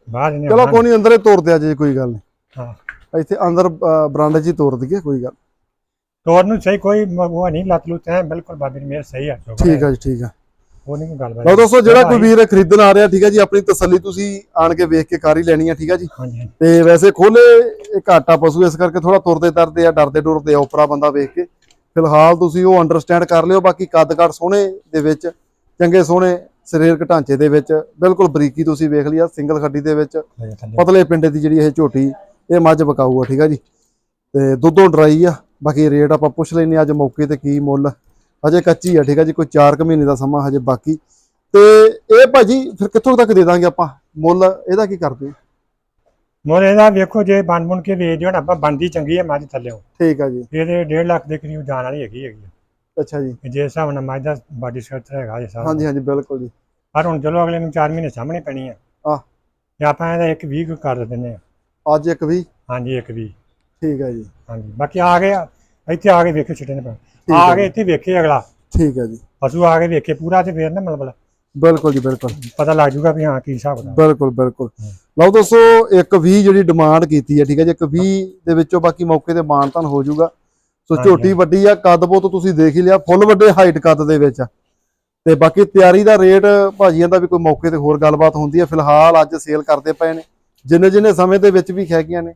ਬਾਹਰ ਇਹਨੇ ਚਲੋ ਕੋਈ ਨਹੀਂ ਅੰਦਰ ਹੀ ਤੋੜ ਦਿਆ ਜੇ ਕੋਈ ਗੱਲ ਨਹੀਂ। ਹਾਂ। ਇੱਥੇ ਅੰਦਰ ਬਰਾਂਡੇ 'ਚ ਹੀ ਤੋੜ ਦਈਏ ਕੋਈ ਗੱਲ ਤੋਰ ਨੂੰ ਸਹੀ ਕੋਈ ਉਹ ਨਹੀਂ ਲੱਤ ਲੁੱਤ ਹੈ ਬਿਲਕੁਲ ਬਾਬੇ ਦੀ ਮਿਹਰ ਸਹੀ ਆ ਠੀਕ ਹੈ ਜੀ ਠੀਕ ਹੈ ਉਹ ਨਹੀਂ ਗੱਲ ਲਓ ਦੋਸਤੋ ਜਿਹੜਾ ਕੋਈ ਵੀਰ ਖਰੀਦਣ ਆ ਰਿਹਾ ਠੀਕ ਹੈ ਜੀ ਆਪਣੀ ਤਸੱਲੀ ਤੁਸੀਂ ਆਣ ਕੇ ਵੇਖ ਕੇ ਕਾਰ ਹੀ ਲੈਣੀ ਆ ਠੀਕ ਹੈ ਜੀ। ਤੇ ਵੈਸੇ ਖੋਲੇ ਇਹ ਘਾਟਾ ਪਸ਼ੂ ਇਸ ਕਰਕੇ ਥੋੜਾ ਤੁਰਦੇ ਤਰਦੇ ਆ ਡਰਦੇ ਡੁਰਦੇ ਆ ਉਪਰਾ ਬੰਦਾ ਵੇਖ ਕੇ। ਫਿਲਹਾਲ ਤੁਸੀਂ ਉਹ ਅੰਡਰਸਟੈਂਡ ਕਰ ਲਿਓ ਬਾਕੀ ਕੱਦ ਕਾਠ ਸੋਹਣੇ ਦੇ ਵਿੱਚ ਚੰਗੇ ਸੋਹਣੇ ਸਰੀਰਕ ਢਾਂਚੇ ਦੇ ਵਿੱਚ ਬਿਲਕੁਲ ਬਰੀਕੀ ਤੁਸੀਂ ਵੇਖ ਲਿਆ ਸਿੰਗਲ ਖੱਡੀ ਦੇ ਵਿੱਚ ਥੱਲੇ। ਪਤਲੇ ਪਿੰਡੇ ਦੀ ਜਿਹੜੀ ਇਹ ਝੋਟੀ ਇਹ ਮੱਝ ਬਕਾਊ ਆ ਠੀਕ ਆ ਜੀ? ਤੇ ਦੁੱਧੋਂ ਡਰਾਈ ਆ ਬਾਕੀ ਰੇਟ ਆਪਾਂ ਪੁੱਛ ਲੈਨੇ ਅੱਜ ਮੌਕੇ ਤੇ ਕੀ ਮੁੱਲ। ਹਜੇ ਕੱਚੀ ਆ ਠੀਕ ਆ ਜੀ ਕੋਈ 4 ਕੁ ਮਹੀਨੇ ਦਾ ਸਮਾਂ ਹਜੇ ਬਾਕੀ। ਤੇ ਇਹ ਭਾਜੀ ਫਿਰ ਕਿੱਥੋਂ ਤੱਕ ਦੇ ਦਾਂਗੇ ਆਪਾਂ ਮੁੱਲ? ਇਹਦਾ ਕੀ ਕਰਦੇ ਮੁੱਲ ਇਹਦਾ ਵੇਖੋ ਜੇ ਬਣ ਬੁਣ ਕੇ ਵੇਚ ਦਿਓ ਨਾ ਆਪਾਂ ਬਣਦੀ ਚੰਗੀ ਹੈ ਮੱਝ ਥੱਲਿਓ ਠੀਕ ਆ ਜੀ। ਇਹਦੇ 1.5 ਲੱਖ ਦੇ ਕਰੀਬ ਜਾਣ ਵਾਲੀ ਹੈਗੀ ਹੈਗੀ। ਅੱਛਾ ਜੀ। ਜੇ ਹਿਸਾਬ ਨਾਲ ਮੱਝ ਦਾ ਬਾਡੀ ਸਟਰਕਚਰ ਹੈਗਾ ਜੇ ਸਾਰਾ। ਹਾਂਜੀ ਹਾਂਜੀ ਬਿਲਕੁਲ ਜੀ। ਪਰ ਹੁਣ ਚਲੋ ਅਗਲੇ ਨੂੰ 4 ਮਹੀਨੇ ਸਾਹਮਣੇ ਪੈਣੀ ਆ। ਆਹ। ਤੇ ਆਪਾਂ ਇਹਦਾ ਇੱਕ 20 ਕਰ ਦਿੰਦੇ ਆ। ਅੱਜ ਇੱਕ ਵੀ ਹਾਂਜੀ ਇੱਕ 20 ਠੀਕ ਆ ਜੀ। ਹਾਂਜੀ ਬਾਕੀ ਆ ਗਏ ਇੱਥੇ ਆ ਕੇ ਵੇਖੋ ਛਿੱਟੇ ਨੇ ਠੀਕ ਆ ਹੈ ਕੇ ਇੱਥੇ ਵੇਖੇ ਅਗਲਾ। ਠੀਕ ਆ ਜੀ। ਪਸ਼ੂ ਆ ਕੇ ਵੇਖੇ ਪੂਰਾ ਤੇ ਫੇਰ ਨਾ ਮਤਲਬ ਬਿਲਕੁਲ ਜੀ ਬਿਲਕੁਲ। ਪਤਾ ਲੱਗ ਜੂਗਾ ਵੀ ਹਾਂ ਕੀ ਹਿਸਾਬ ਦਾ। ਬਿਲਕੁਲ ਬਿਲਕੁਲ। ਹਮ। ਲਓ ਦੋਸਤੋ ਇੱਕ 20 ਜਿਹੜੀ ਡਿਮਾਂਡ ਕੀਤੀ ਹੈ ਠੀਕ ਹੈ ਜੀ ਇੱਕ 20 ਦੇ ਵਿੱਚੋਂ ਬਾਕੀ ਮੌਕੇ ਤੇ ਮਾਨਤਾਨ ਹੋ ਜਾਊਗਾ ਸੋ ਝੋਟੀ। ਵੱਡੀ ਆ ਕੱਦ ਬਹੁਤ ਤੁਸੀਂ ਦੇਖ ਹੀ ਲਿਆ ਫੁੱਲ ਵੱਡੇ ਹਾਈਟ ਕੱਦ ਦੇ ਵਿੱਚ। ਤੇ ਬਾਕੀ ਤਿਆਰੀ ਦਾ ਰੇਟ ਭਾਜੀਆਂ ਦਾ ਵੀ ਕੋਈ ਮੌਕੇ ਤੇ ਹੋਰ ਗੱਲਬਾਤ ਹੁੰਦੀ ਹੈ ਫਿਲਹਾਲ ਅੱਜ ਸੇਲ ਕਰਦੇ ਪਏ ਨੇ। ਜਿੰਨੇ ਜਿੰਨੇ ਸਮੇਂ ਦੇ ਵਿੱਚ ਵੀ ਖੈਗੀਆਂ ਨੇ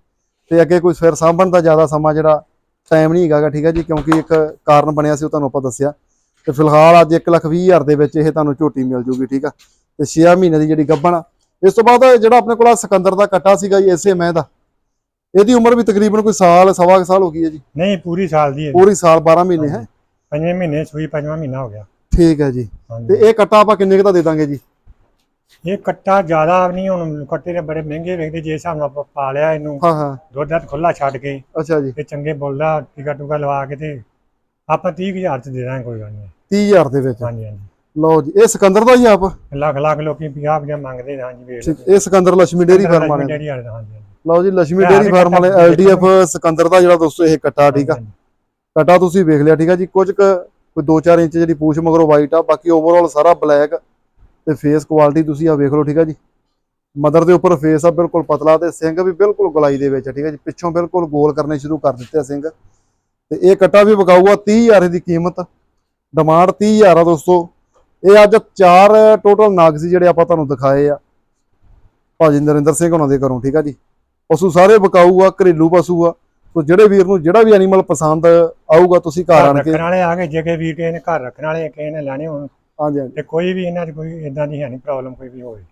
ਤੇ ਅੱਗੇ ਕੋਈ ਫਿਰ ਸਾਂਭਣ ਦਾ ਜ਼ਿਆਦਾ ਸਮਾਂ ਜਿਹੜਾ ਟਾਈਮ ਨਹੀਂ ਹੈਗਾਗਾ ਠੀਕ ਹੈ ਜੀ ਕਿਉਂਕਿ ਇੱਕ ਕਾਰਨ ਬਣਿਆ ਸੀ ਉਹ ਤੁਹਾਨੂੰ ਆਪਾਂ ਦੱਸਿਆ। ਤੇ ਫਿਲਹਾਲ ਅੱਜ 1 ਲੱਖ ਵੀਹ ਹਜ਼ਾਰ ਦੇ ਵਿੱਚ ਇਹ ਤੁਹਾਨੂੰ ਝੋਟੀ ਮਿਲ ਜੂਗੀ ਠੀਕ ਆ। ਤੇ 6 ਮਹੀਨੇ ਦੀ ਜਿਹੜੀ ਗੱਭਣ ਆ। ਇਸ ਤੋਂ ਬਾਅਦ ਜਿਹੜਾ ਆਪਣੇ ਕੋਲ ਸਿਕੰਦਰ ਦਾ ਕੱਟਾ ਸੀਗਾ ਜੀ ਇਸੇ ਮੈਂ ਦਾ ਇਹਦੀ ਉਮਰ ਵੀ ਤਕਰੀਬਨ ਕੋਈ ਸਾਲ ਸਵਾ ਕੁ ਸਾਲ ਹੋ ਗਈ ਹੈ ਜੀ। ਨਹੀਂ ਪੂਰੀ ਸਾਲ ਦੀ ਹੈ ਪੂਰੀ ਸਾਲ 12 ਮਹੀਨੇ ਹੈ। ਪੰਜਵੇਂ ਮਹੀਨੇ ਸੂਈ ਪੰਜਵਾਂ ਮਹੀਨਾ ਹੋ ਗਿਆ। ਠੀਕ ਹੈ ਜੀ। ਤੇ ਇਹ ਕੱਟਾ ਆਪਾਂ ਕਿੰਨੇ ਕੁ ਦਾ ਦੇ ਦਾਂਗੇ ਜੀ? ਇਹ ਕੱਟਾ ਜ਼ਿਆਦਾ ਨਹੀਂ ਹੁਣ ਕੱਟੇ ਦੇ ਬੜੇ ਮਹਿੰਗੇ ਵੇਖਦੇ ਜੇ ਹਿਸਾਬ ਨਾਲ ਆਪਾਂ ਪਾ ਲਿਆ ਇਹਨੂੰ। ਹਾਂ ਹਾਂ। ਦੁੱਧ ਦਾ ਖੁੱਲਾ ਛੱਡ ਕੇ। ਅੱਛਾ ਜੀ। ਤੇ ਚੰਗੇ ਬੋਲਦਾ ਟਿਕਾ ਟੁਕਾ ਲਵਾ ਕੇ ਤੇ ਆਪਾਂ 30000 ਚ ਦੇ ਦਾਂਗੇ ਕੋਈ ਗੱਲ ਨਹੀਂ। 30000 ਦੇ ਵਿੱਚ? ਹਾਂਜੀ ਹਾਂਜੀ। ਲਓ ਜੀ ਇਹ ਸਿਕੰਦਰ ਦਾ ਹੀ ਆਪ? ਲੱਖ ਲੱਖ ਲੋਕੀ 50 50 ਮੰਗਦੇ ਨੇ ਹਾਂਜੀ ਵੇਖ ਇਹ ਸਿਕੰਦਰ ਲక్ష్ਮੀ ਡੇਰੀ ਫਾਰਮ ਵਾਲੇ ਹਾਂਜੀ। ਲਓ ਜੀ ਲక్ష్ਮੀ ਡੇਰੀ ਫਾਰਮ ਵਾਲੇ ਐਲਡੀਐਫ ਸਿਕੰਦਰ ਦਾ ਜਿਹੜਾ ਦੋਸਤੋ ਇਹ ਕੱਟਾ ਠੀਕ ਆ? ਕਟਾ ਤੁਸੀਂ ਵੇਖ ਲਿਆ ਠੀਕ ਆ ਜੀ? ਕੁਝ ਕੁ ਕੋਈ 2-4 ਇੰਚ ਜਿਹੜੀ ਪੂਛ ਮਗਰੋਂ ਵਾਈਟ ਆ ਬਾਕੀ ਓਵਰਆਲ ਸਾਰਾ ਬਲੈਕ ਤੇ ਫੇਸ ਕੁਆਲਿਟੀ ਤੁਸੀਂ ਆ ਵੇਖ ਲਓ ਠੀਕ ਆ ਜੀ? ਮਦਰ ਦੇ ਉੱਪਰ ਫੇਸ ਆ ਬਿਲਕੁਲ ਪਤਲਾ ਤੇ ਸਿੰਘ ਵੀ ਬਿਲਕੁਲ ਗੁਲਾਈ ਦੇ ਵਿੱਚ ਠੀਕ ਆ ਜੀ? ਪਿੱਛੋਂ ਬਿਲਕੁਲ ਗੋਲ ਕਰਨੇ ਸ਼ੁਰੂ ਕਰ ਦਿੱਤੇ ਆ ਸਿੰਘ। ਤੇ ਇਹ ਕਟਾ ਵੀ ਵਿਕਾਊਗਾ 30000 ਦੀ ਕੀਮਤ। ਡਿਮਾਂਡ 30000 ਆ ਦੋਸਤੋ। ਇਹ ਅੱਜ ਚਾਰ ਟੋਟਲ ਨਾਗ ਸੀ ਜਿਹੜੇ ਆਪਾਂ ਤੁਹਾਨੂੰ ਦਿਖਾਏ ਆ। ਭਾਜੀ ਨਰਿੰਦਰ ਸਿੰਘ ਉਹਨਾਂ ਦੇ ਘਰੋਂ ਠੀਕ ਆ ਜੀ? ਪਸ਼ੂ ਸਾਰੇ ਵਿਕਾਊ ਆ ਘਰੇਲੂ ਪਸ਼ੂ ਆ ਸੋ ਜਿਹੜੇ ਵੀਰ ਨੂੰ ਜਿਹੜਾ ਵੀ ਐਨੀਮਲ ਪਸੰਦ ਆਊਗਾ ਤੁਸੀਂ ਘਰ ਆਣ ਕੇ ਰੱਖਣ ਵਾਲੇ ਆ ਗਏ ਜੇ ਕਿ ਵੀਰ ਕਿਸੇ ਨੇ ਘਰ ਰੱਖਣ ਵਾਲੇ ਕਿਸੇ ਨੇ ਲੈਣੇ ਹੋਣ ਹਾਂਜੀ ਹਾਂਜੀ। ਤੇ ਕੋਈ ਵੀ ਇਹਨਾਂ 'ਚ ਕੋਈ ਇਦਾਂ ਦੀ ਹੈ ਨਹੀਂ ਪ੍ਰੋਬਲਮ ਕੋਈ ਵੀ ਹੋਵੇ।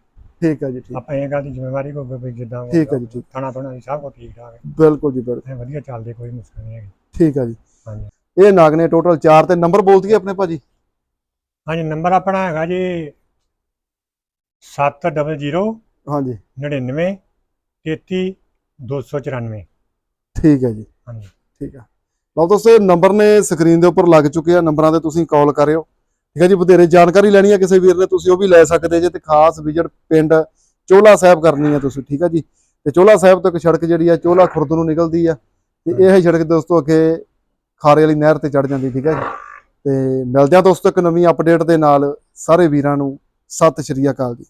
ਠੀਕ ਹੈ ਜੀ ਠੀਕ। ਆਪਾਂ ਇਹ ਗੱਲ ਦੀ ਜ਼ਿੰਮੇਵਾਰੀ ਕੋਈ ਵੀ ਜਿੱਦਾਂ ਠੀਕ ਹੈ ਜੀ ਠੀਕ। ਥਾਣਾ ਥੋਣਾ ਦੀ ਸਭ ਕੁਝ ਠੀਕ ਠਾਕ ਹੈ। ਬਿਲਕੁਲ ਜੀ ਬਿਲਕੁਲ। ਵਧੀਆ ਚੱਲਦੇ ਕੋਈ ਮੁਸ਼ਕਲ ਨਹੀਂ ਹੈਗੀ। ਠੀਕ ਹੈ ਜੀ। ਹਾਂਜੀ। ਇਹ ਨਾਗ ਨੇ ਟੋਟਲ 4 ਤੇ ਨੰਬਰ ਬੋਲ ਦਈਏ ਆਪਣੇ ਭਾਜੀ? ਹਾਂਜੀ ਨੰਬਰ ਆਪਣਾ ਹੈਗਾ ਜੀ 700 ਹਾਂਜੀ। 99 33 294 ਠੀਕ ਹੈ ਜੀ। ਹਾਂਜੀ। ਠੀਕ ਹੈ ਲਓ ਦੋਸਤੋ ਇਹ ਨੰਬਰ ਨੇ ਸਕਰੀਨ ਦੇ ਉੱਪਰ ਲੱਗ ਚੁੱਕੇ ਆ। ਨੰਬਰਾਂ ਤੇ ਤੁਸੀਂ ਕਾਲ ਕਰਿਓ। ਠੀਕ ਹੈ ਜੀ ਵਧੇਰੇ ਜਾਣਕਾਰੀ ਲੈਣੀ ਹੈ ਕਿਸੇ ਵੀਰ ਨੇ ਤੁਸੀਂ ਉਹ ਵੀ ਲੈ ਸਕਦੇ ਜੇ ਤੇ ਖਾਸ ਵਿਜ਼ਿਟ ਪਿੰਡ ਚੋਲਾ ਸਾਹਿਬ ਕਰਨੀ ਹੈ ਤੁਸੀਂ। ਠੀਕ ਹੈ ਜੀ। ਤੇ ਚੋਲਾ ਸਾਹਿਬ ਤੋਂ ਇੱਕ ਸੜਕ ਜਿਹੜੀ ਆ ਚੋਲਾ ਖੁਰਦ ਨੂੰ ਨਿਕਲਦੀ ਆ। ਤੇ ਇਹ ਸੜਕ ਦੋਸਤੋ ਅੱਗੇ ਖਾਰੇ ਵਾਲੀ ਨਹਿਰ ਤੇ ਚੜ ਜਾਂਦੀ ਠੀਕ ਹੈ ਜੀ। ਤੇ ਮਿਲਦੇ ਆ ਦੋਸਤੋ ਇੱਕ ਨਵੀਂ ਅਪਡੇਟ ਦੇ ਨਾਲ। ਸਾਰੇ ਵੀਰਾਂ ਨੂੰ ਸਤਿ ਸ਼੍ਰੀ ਅਕਾਲ ਜੀ।